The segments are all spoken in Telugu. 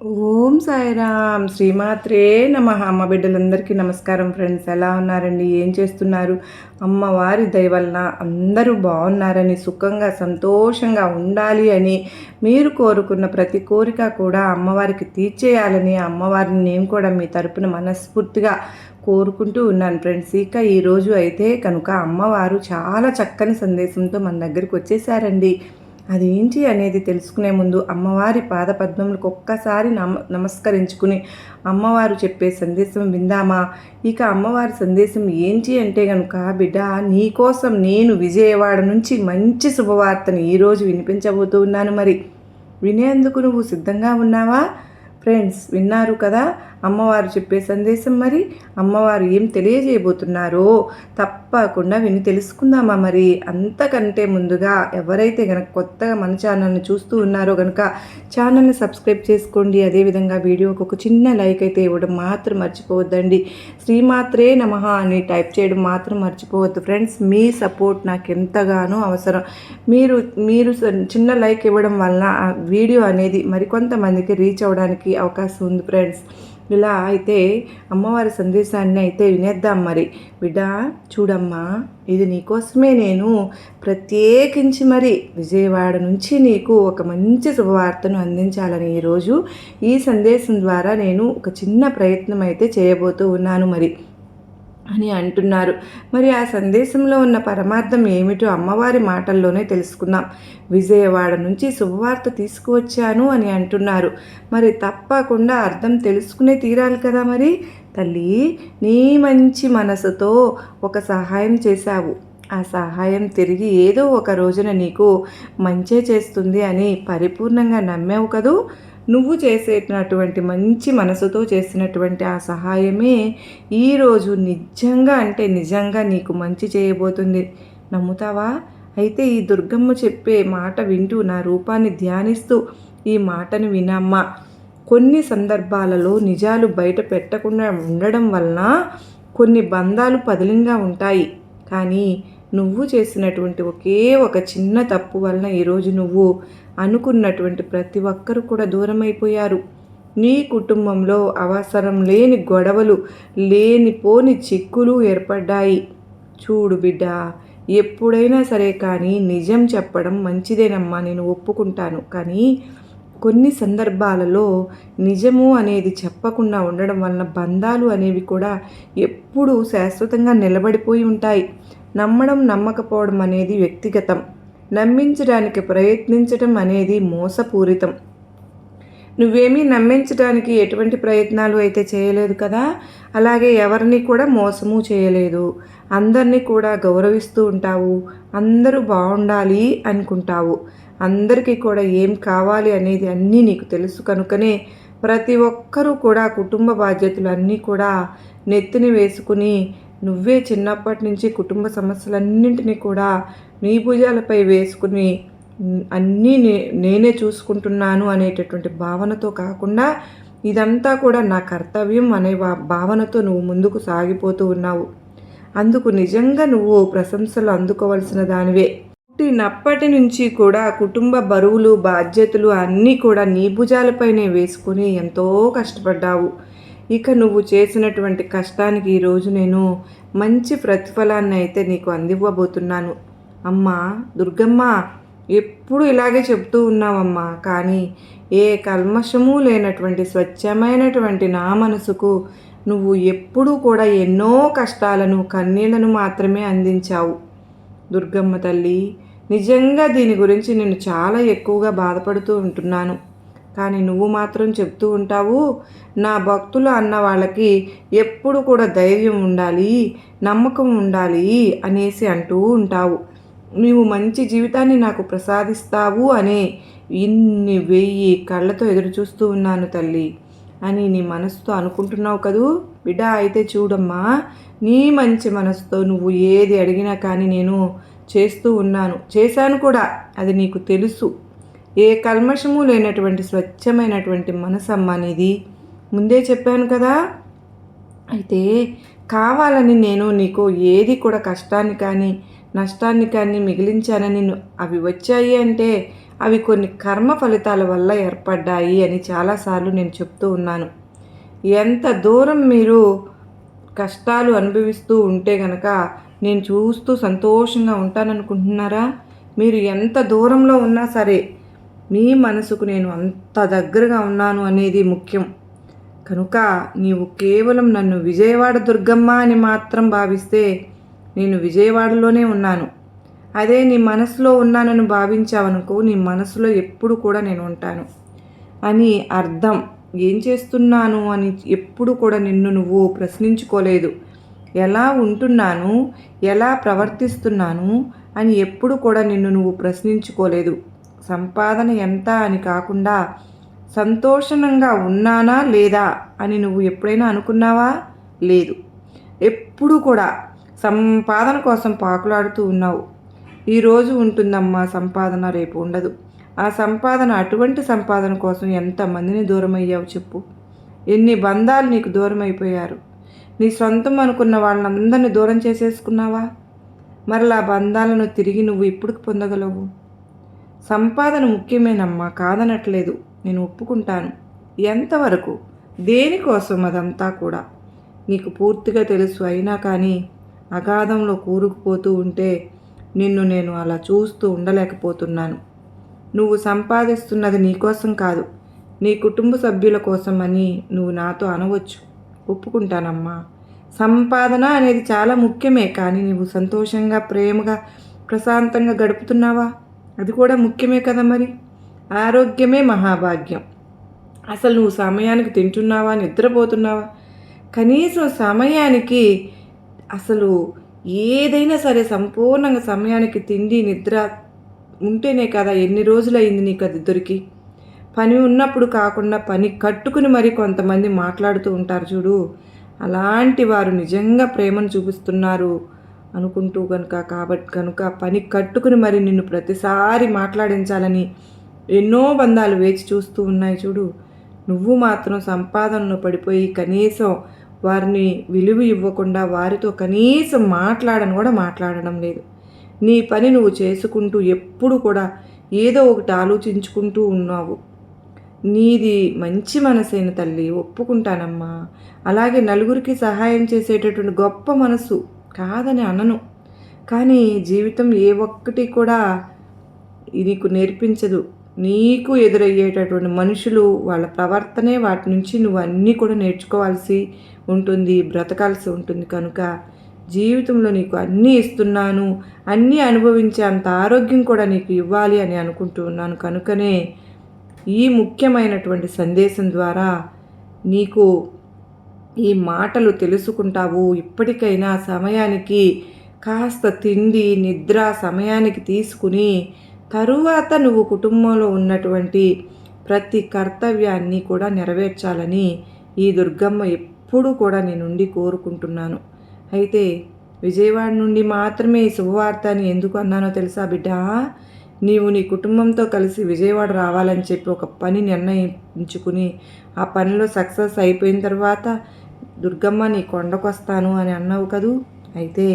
ఓం సాయిరామ్. శ్రీమాత్రే నమ. అమ్మ బిడ్డలందరికీ నమస్కారం ఫ్రెండ్స్. ఎలా ఉన్నారండి? ఏం చేస్తున్నారు? అమ్మవారి దయవలన అందరూ బాగున్నారని సుఖంగా సంతోషంగా ఉండాలి అని మీరు కోరుకున్న ప్రతి కోరిక కూడా అమ్మవారికి తీర్చేయాలని అమ్మవారిని నేను కూడా మీ తరపున మనస్ఫూర్తిగా కోరుకుంటూ ఉన్నాను ఫ్రెండ్స్. ఇక ఈరోజు అయితే కనుక అమ్మవారు చాలా చక్కని సందేశంతో మన దగ్గరికి వచ్చేసారండి. అది ఏంటి అనేది తెలుసుకునే ముందు అమ్మవారి పాదపద్మములకు ఒక్కసారి నమ నమస్కరించుకుని అమ్మవారు చెప్పే సందేశం విందామా? ఇక అమ్మవారి సందేశం ఏంటి అంటే కనుక బిడ్డ నీకోసం నేను విజయవాడ నుంచి మంచి శుభవార్తను ఈరోజు వినిపించబోతూ ఉన్నాను మరి. వినేందుకు నువ్వు సిద్ధంగా ఉన్నావా? ఫ్రెండ్స్ విన్నారు కదా? అమ్మవారు చెప్పే సందేశం మరి? అమ్మవారు ఏం తెలియజేయబోతున్నారో? తప్ప తప్పకుండా విని తెలుసుకుందామా మరి? అంతకంటే ముందుగా ఎవరైతే కనుక కొత్తగా మన ఛానల్ని చూస్తూ ఉన్నారో కనుక ఛానల్ని సబ్స్క్రైబ్ చేసుకోండి. అదేవిధంగా వీడియోకి ఒక చిన్న లైక్ అయితే ఇవ్వడం మాత్రం మర్చిపోవద్దండి. శ్రీమాత్రే నమ అని టైప్ చేయడం మాత్రం మర్చిపోవద్దు. ఫ్రెండ్స్ మీ సపోర్ట్ నాకు ఎంతగానో అవసరం. మీరు మీరు చిన్న లైక్ ఇవ్వడం వలన ఆ వీడియో అనేది మరికొంతమందికి రీచ్ అవ్వడానికి అవకాశం ఉంది ఫ్రెండ్స్. ఇలా అయితే అమ్మవారి సందేశాన్ని అయితే వినేద్దాం మరి. బిడ్డ చూడమ్మా ఇది నీకోసమే నేను ప్రత్యేకించి మరి విజయవాడ నుంచి నీకు ఒక మంచి శుభవార్తను అందించాలని ఈరోజు ఈ సందేశం ద్వారా నేను ఒక చిన్న ప్రయత్నం అయితే చేయబోతూ ఉన్నాను మరి. అని అంటున్నారు. మరి ఆ సందేశంలో ఉన్న పరమార్థం ఏమిటో అమ్మవారి మాటల్లోనే తెలుసుకుందాం. విజయవాడ నుంచి శుభవార్త తీసుకువచ్చాను అని అంటున్నారు. మరి తప్పకుండా అర్థం తెలుసుకునే తీరాలి కదా మరి? తల్లి నీ మంచి మనసుతో ఒక సహాయం చేశావు. ఆ సహాయం తిరిగి ఏదో ఒక రోజున నీకు మంచే చేస్తుంది అని పరిపూర్ణంగా నమ్మావు కదూ? నువ్వు చేసేటటువంటి మంచి మనసుతో చేసినటువంటి ఆ సహాయమే ఈరోజు నిజంగా అంటే నిజంగా నీకు మంచి చేయబోతుంది. నమ్ముతావా? అయితే ఈ దుర్గమ్మ చెప్పే మాట వింటూ నా రూపాన్ని ధ్యానిస్తూ ఈ మాటను వినమ్మా. కొన్ని సందర్భాలలో నిజాలు బయట పెట్టకుండా ఉండడం వలన కొన్ని బంధాలు పదిలంగా ఉంటాయి. కానీ నువ్వు చేసినటువంటి ఒకే ఒక చిన్న తప్పు వలన ఈరోజు నువ్వు అనుకున్నటువంటి ప్రతి ఒక్కరు కూడా దూరమైపోయారు. నీ కుటుంబంలో అవసరం లేని గొడవలు లేనిపోని చిక్కులు ఏర్పడ్డాయి. చూడు బిడ్డ ఎప్పుడైనా సరే కానీ నిజం చెప్పడం మంచిదేనమ్మా నేను ఒప్పుకుంటాను. కానీ కొన్ని సందర్భాలలో నిజము అనేది చెప్పకుండా ఉండడం వలన బంధాలు అనేవి కూడా ఎప్పుడూ శాశ్వతంగా నిలబడిపోయి ఉంటాయి. నమ్మడం నమ్మకపోవడం అనేది వ్యక్తిగతం. నమ్మించడానికి ప్రయత్నించడం అనేది మోసపూరితం. నువ్వేమీ నమ్మించడానికి ఎటువంటి ప్రయత్నాలు అయితే చేయలేదు కదా అలాగే ఎవరిని కూడా మోసము చేయలేదు. అందరినీ కూడా గౌరవిస్తూ ఉంటావు. అందరూ బాగుండాలి అనుకుంటావు. అందరికీ కూడా ఏం కావాలి అనేది అన్నీ నీకు తెలుసు కనుకనే ప్రతి ఒక్కరూ కూడా కుటుంబ బాధ్యతలు అన్నీ కూడా నెత్తిని వేసుకుని నువ్వే చిన్నప్పటి నుంచి కుటుంబ సమస్యలన్నింటినీ కూడా నీ భుజాలపై వేసుకుని అన్నీ నే నేనే చూసుకుంటున్నాను అనేటటువంటి భావనతో కాకుండా ఇదంతా కూడా నా కర్తవ్యం అనే భావనతో నువ్వు ముందుకు సాగిపోతూ ఉన్నావు. అందుకు నిజంగా నువ్వు ప్రశంసలు అందుకోవలసిన దానివే. పుట్టినప్పటి నుంచి కూడా కుటుంబ బరువులు బాధ్యతలు అన్నీ కూడా నీ భుజాలపైనే వేసుకుని ఎంతో కష్టపడ్డావు. ఇక నువ్వు చేసినటువంటి కష్టానికి ఈరోజు నేను మంచి ప్రతిఫలాన్ని అయితే నీకు అందివ్వబోతున్నాను. అమ్మా దుర్గమ్మ ఎప్పుడు ఇలాగే చెప్తూ ఉన్నావమ్మా. కానీ ఏ కల్మషము లేనటువంటి స్వచ్ఛమైనటువంటి నా మనసుకు నువ్వు ఎప్పుడూ కూడా ఎన్నో కష్టాలను కన్నీళ్ళను మాత్రమే అందించావు. దుర్గమ్మ తల్లి నిజంగా దీని గురించి నేను చాలా ఎక్కువగా బాధపడుతూ ఉంటున్నాను. కానీ నువ్వు మాత్రం చెప్తూ ఉంటావు నా భక్తులు అన్న వాళ్ళకి ఎప్పుడు కూడా ధైర్యం ఉండాలి నమ్మకం ఉండాలి అనేసి అంటూ ఉంటావు. నీవు మంచి జీవితాన్ని నాకు ప్రసాదిస్తావు అనే ఇన్ని వెయ్యి కళ్ళతో ఎదురు చూస్తూ ఉన్నాను తల్లి అని నీ మనసుతో అనుకుంటున్నావు కదూ? బిడ్డ అయితే చూడమ్మా నీ మంచి మనసుతో నువ్వు ఏది అడిగినా కానీ నేను చేస్తూ ఉన్నాను. చేశాను కూడా అది నీకు తెలుసు. ఏ కల్మషము లేనటువంటి స్వచ్ఛమైనటువంటి మనసమ్మ అనేది ముందే చెప్పాను కదా. అయితే కావాలని నేను నీకు ఏది కూడా కష్టాన్ని కానీ నష్టాన్ని కానీ మిగిలించానని అవి వచ్చాయి అంటే అవి కొన్ని కర్మ ఫలితాల వల్ల ఏర్పడ్డాయి అని చాలాసార్లు నేను చెప్తూ ఉన్నాను. ఎంత దూరం మీరు కష్టాలు అనుభవిస్తూ ఉంటే గనక నేను చూస్తూ సంతోషంగా ఉంటాననుకుంటున్నారా? మీరు ఎంత దూరంలో ఉన్నా సరే నీ మనసుకు నేను అంత దగ్గరగా ఉన్నాను అనేది ముఖ్యం. కనుక నీవు కేవలం నన్ను విజయవాడ దుర్గమ్మ అని మాత్రం భావిస్తే నేను విజయవాడలోనే ఉన్నాను. అదే నీ మనసులో ఉన్నానని భావించావనుకో నీ మనసులో ఎప్పుడు కూడా నేను ఉంటాను. అని అర్థం. ఏం చేస్తున్నాను అని ఎప్పుడు కూడా నిన్ను నువ్వు ప్రశ్నించుకోలేదు. ఎలా ఉంటున్నాను? ఎలా ప్రవర్తిస్తున్నాను? అని ఎప్పుడు కూడా నిన్ను నువ్వు ప్రశ్నించుకోలేదు. సంపాదన ఎంత అని కాకుండా సంతోషంగా ఉన్నానా లేదా అని నువ్వు ఎప్పుడైనా అనుకున్నావా? లేదు. ఎప్పుడు కూడా సంపాదన కోసం పాకులాడుతూ ఉన్నావు. ఈరోజు ఉంటుందమ్మా సంపాదన రేపు ఉండదు. ఆ సంపాదన అటువంటి సంపాదన కోసం ఎంతమందిని దూరం అయ్యావు చెప్పు. ఎన్ని బంధాలు నీకు దూరం అయిపోయారు నీ సొంతం అనుకున్న వాళ్ళందరినీ దూరం చేసేసుకున్నావా? మరలా బంధాలను తిరిగి నువ్వు ఇప్పుడు పొందగలవు. సంపాదన ముఖ్యమేనమ్మా కాదనట్లేదు. నేను ఒప్పుకుంటాను. ఎంతవరకు? దేనికోసం అదంతా కూడా? నీకు పూర్తిగా తెలుసు. అయినా కానీ అగాధంలో కూరుకుపోతూ ఉంటే నిన్ను నేను అలా చూస్తూ ఉండలేకపోతున్నాను. నువ్వు సంపాదిస్తున్నది నీకోసం కాదు. నీ కుటుంబ సభ్యుల కోసం అని నువ్వు నాతో అనవచ్చు. ఒప్పుకుంటానమ్మా. సంపాదన అనేది చాలా ముఖ్యమే కానీ నువ్వు సంతోషంగా ప్రేమగా ప్రశాంతంగా గడుపుతున్నావా? అది కూడా ముఖ్యమే కదా మరి. ఆరోగ్యమే మహాభాగ్యం. అసలు నువ్వు సమయానికి తింటున్నావా నిద్రపోతున్నావా? కనీసం సమయానికి అసలు ఏదైనా సరే సంపూర్ణంగా సమయానికి తిండి నిద్ర ఉంటేనే కదా ఎన్ని రోజులైంది నీకు అది దొరికి. పని ఉన్నప్పుడు కాకుండా పని కట్టుకుని మరి కొంతమంది మాట్లాడుతూ ఉంటారు చూడు. అలాంటి వారు నిజంగా ప్రేమను చూపిస్తున్నారు. అనుకుంటూ కనుక కాబట్టి కనుక పని కట్టుకుని మరి నిన్ను ప్రతిసారి మాట్లాడించాలని ఎన్నో బంధాలు వేచి చూస్తూ ఉన్నాయి చూడు. నువ్వు మాత్రం సంపాదనలో పడిపోయి కనీసం వారిని విలువ ఇవ్వకుండా వారితో కనీసం మాట్లాడని కూడా మాట్లాడడం లేదు. నీ పని నువ్వు చేసుకుంటూ ఎప్పుడు కూడా ఏదో ఒకటి ఆలోచించుకుంటూ ఉన్నావు. నీది మంచి మనసైన తల్లి ఒప్పుకుంటానమ్మా. అలాగే నలుగురికి సహాయం చేసేటటువంటి గొప్ప మనసు. కాదని అనను. కానీ జీవితం ఏ ఒక్కటి కూడా నీకు నేర్పించదు. నీకు ఎదురయ్యేటటువంటి మనుషులు వాళ్ళ ప్రవర్తనే వాటి నుంచి నువ్వు అన్నీ కూడా నేర్చుకోవాల్సి ఉంటుంది బ్రతకాల్సి ఉంటుంది. కనుక జీవితంలో నీకు అన్నీ ఇస్తున్నాను అన్నీ అనుభవించే అంత ఆరోగ్యం కూడా నీకు ఇవ్వాలి అని అనుకుంటూ ఉన్నాను. కనుకనే ఈ ముఖ్యమైనటువంటి సందేశం ద్వారా నీకు ఈ మాటలు తెలుసుకుంటావు. ఇప్పటికైనా సమయానికి కాస్త తిండి నిద్ర సమయానికి తీసుకుని తరువాత నువ్వు కుటుంబంలో ఉన్నటువంటి ప్రతి కర్తవ్యాన్ని కూడా నెరవేర్చాలని ఈ దుర్గమ్మ ఎప్పుడూ కూడా నేను నుండి కోరుకుంటున్నాను. అయితే విజయవాడ నుండి మాత్రమే ఈ శుభవార్త అని ఎందుకు అన్నానో తెలుసా బిడ్డా? నీవు నీ కుటుంబంతో కలిసి విజయవాడ రావాలని చెప్పి ఒక పని నిర్ణయించుకుని ఆ పనిలో సక్సెస్ అయిపోయిన తర్వాత దుర్గమ్మ నీ కొండకొస్తాను అని అన్నావు కదూ? అయితే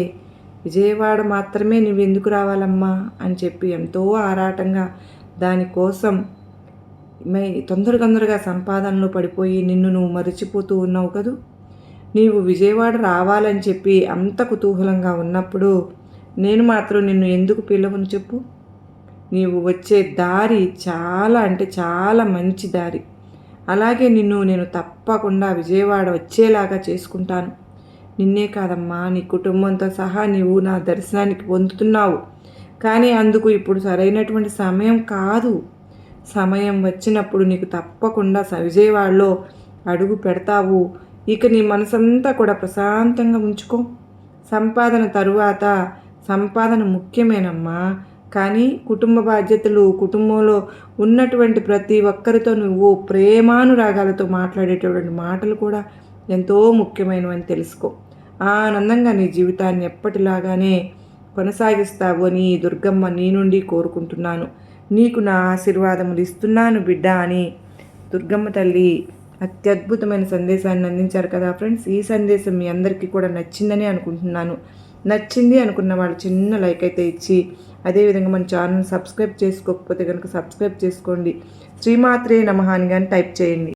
విజయవాడ మాత్రమే నువ్వు ఎందుకు రావాలమ్మా అని చెప్పి ఎంతో ఆరాటంగా దానికోసం తొందర తొందరగా సంపాదనలో పడిపోయి నిన్ను నువ్వు మరిచిపోతూ ఉన్నావు కదూ? నీవు విజయవాడ రావాలని చెప్పి అంత కుతూహలంగా ఉన్నప్పుడు నేను మాత్రం నిన్ను ఎందుకు పిలవను చెప్పు? నీవు వచ్చే దారి చాలా అంటే చాలా మంచి దారి. అలాగే నిన్ను నేను తప్పకుండా విజయవాడ వచ్చేలాగా చేసుకుంటాను. నిన్నే కాదమ్మా నీ కుటుంబంతో సహా నీవు నా దర్శనానికి పొందుతున్నావు. కానీ అందుకు ఇప్పుడు సరైనటువంటి సమయం కాదు. సమయం వచ్చినప్పుడు నీకు తప్పకుండా విజయవాడలో అడుగు పెడతావు. ఇక నీ మనసంతా కూడా ప్రశాంతంగా ఉంచుకో. సంపాదన తరువాత సంపాదన ముఖ్యమేనమ్మా. కానీ కుటుంబ బాధ్యతలు కుటుంబంలో ఉన్నటువంటి ప్రతి ఒక్కరితో నువ్వు ప్రేమానురాగాలతో మాట్లాడేటటువంటి మాటలు కూడా ఎంతో ముఖ్యమైనవని తెలుసుకో. ఆనందంగా నీ జీవితాన్ని ఎప్పటిలాగానే కొనసాగిస్తావు అని దుర్గమ్మ నీ నుండి కోరుకుంటున్నాను. నీకు నా ఆశీర్వాదములు ఇస్తున్నాను బిడ్డ అని దుర్గమ్మ తల్లి అత్యద్భుతమైన సందేశాన్ని అందించారు కదా ఫ్రెండ్స్. ఈ సందేశం మీ అందరికీ కూడా నచ్చిందని అనుకుంటున్నాను. నచ్చింది అనుకున్న వాళ్ళు చిన్న లైక్ అయితే ఇచ్చి అదేవిధంగా మన ఛానల్ సబ్స్క్రైబ్ చేసుకోకపోతే కనుక సబ్స్క్రైబ్ చేసుకోండి. శ్రీమాత్రే నమః అని కానీ టైప్ చేయండి.